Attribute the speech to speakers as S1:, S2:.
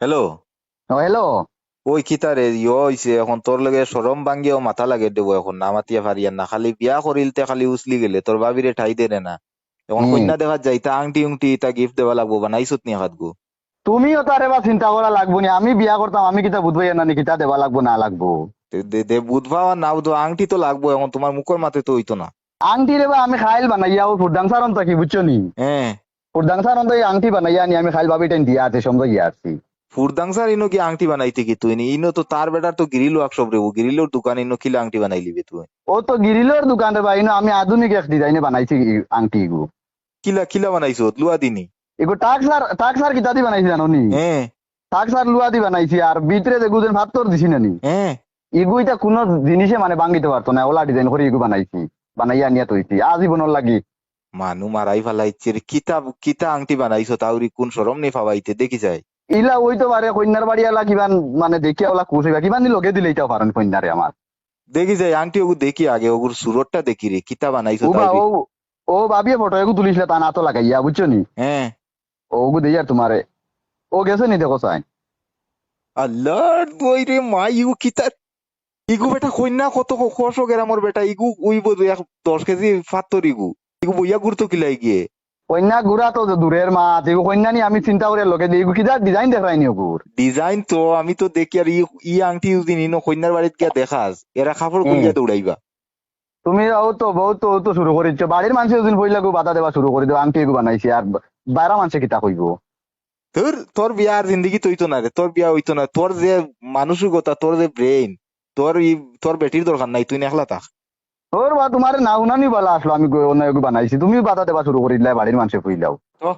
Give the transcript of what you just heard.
S1: Hello
S2: ও hello
S1: ওই কিতারে ইয় হইছে এখন তোর লগে সরম ভাঙ্গিও মাথা লাগে দেবো এখন না মাতিয়া পারিয়ান না খালি বিয়া করিলতে খালি উসলি গেলে তোর বাবিরে ঠাই দেনে না এখন কন্যা দেখা যাই তা আংটি উংটি তা গিফট দেওয়া লাগবো বানাইছত নি হাত গো।
S2: তুমিও তার এবার চিন্তা করা লাগবো নি আমি বিয়া করতাম আমি কিতা বুঝবাই না কিতা দেবা লাগবো না লাগবো।
S1: দে- দে- দে বুধবা না বুধবা আংটি তো লাগবো এখন তোমার মুখের মাতে তো হইতো না।
S2: আংটি রে বা আমি খাইল বানাইয়া ও ফুরদাং সারন থাকি বুঝছ নি?
S1: হ্যাঁ
S2: ফুরদাং সারন তো আংটি বানাইয়া নি আমি খাইল ভাবি টেন দিয়া আছে সময় গিয়া আসছি
S1: ফুরদাংসার ইনো কি আংটি বানাইতে কি তুই? ইনো তো তার বেটার তো গিরিলো আকসব রে ও গিরিলোর দোকান ইনো কিলা আংটি বানাই লিবে তুই।
S2: ও তো গিরিলোর দোকান রে ভাই ইনো আমি আধুনিক এক ডিজাইনে বানাইছি আংটি ইগু
S1: কিলা কিলা বানাইছো? লুয়া দিনি?
S2: এগো টাকসার টাকসার কিতা দি বানাইছি জানো নি?
S1: হ্যাঁ
S2: টাকসার লুয়া দি বানাইছি আর ভিতরে যে গুজেন ভাত তোর দিছি না নি?
S1: হ্যাঁ
S2: ইগু এটা কোনো জিনিসে মানে ভাঙ্গিতে পারতো না। ওলা ডিজাইন করে ইগু বানাইছি বানাইয়া নিয়া তৈছি আজীবনের লাগি।
S1: মানু মারাই ফেলাইছে রে। কিতা কিতা আংটি বানাইছো? তাউরি কোন সরম নেই ফাবাইতে? দেখি যায়
S2: ইলা ওই তো পারে কন্যার বাড়ি এলা কিমান মানে দেখিয়া ওলা কুশ হইবা কিমান লগে দিলে এটাও পারেন কন্যারে আমার।
S1: দেখি যায় আংটি ওগু দেখি আগে ওগুর সুরতটা দেখি রে কিতা বানাইছো তাউরি
S2: ও ও ভাবিয়ে ফটো এগু তুলিছিল তা না তো লাগাইয়া বুঝছ নি?
S1: হ্যাঁ।
S2: ওগু দেই আর তোমারে। ও গেছে নি দেখো সাইন
S1: দই রে মা ইগু কিতা ইগু বেটা কন্যা কত কষ গেরামর বেটা ইগু উইব এক দশ কেজি ফাত্তর ইগু। ইগু বইয়া গুরতো কিলাই গিয়ে।
S2: কন্যা গুড়া তো দূরের মা এগু কন্যা নি আমি চিন্তা করে লগে দিই কিটা ডিজাইন দেখাইনি ওগুর
S1: ডিজাইন তো আমি তো দেখি আর ই আংটি দিন ইনো কন্যার বাড়িত গিয়া দেখাস এরা
S2: হুম।
S1: খুলিয়া দৌড়াইবা
S2: তুমি ও তো বহুত তো তো শুরু করিছ বাড়ির মানুষ ওদিন পইলাগু বাধা দেওয়া শুরু করে দেবো আংটি এগু বানাইছি আর বাইরা মানুষে কিতা কইব
S1: তোর তোর বিয়া আর জিন্দগি তো হইতো না রে তোর বিয়া হইতো না তোর যে মানসিকতা তোর যে ব্রেইন তোর ই তোর বেটির দরকার নাই তুই একলা থাক
S2: ওর বা তোমার না উনানি বলা আসলো আমি বানাইছি তুমি বাধা দেবা শুরু করে দিলে বাড়ির মানুষে পইলাও
S1: তো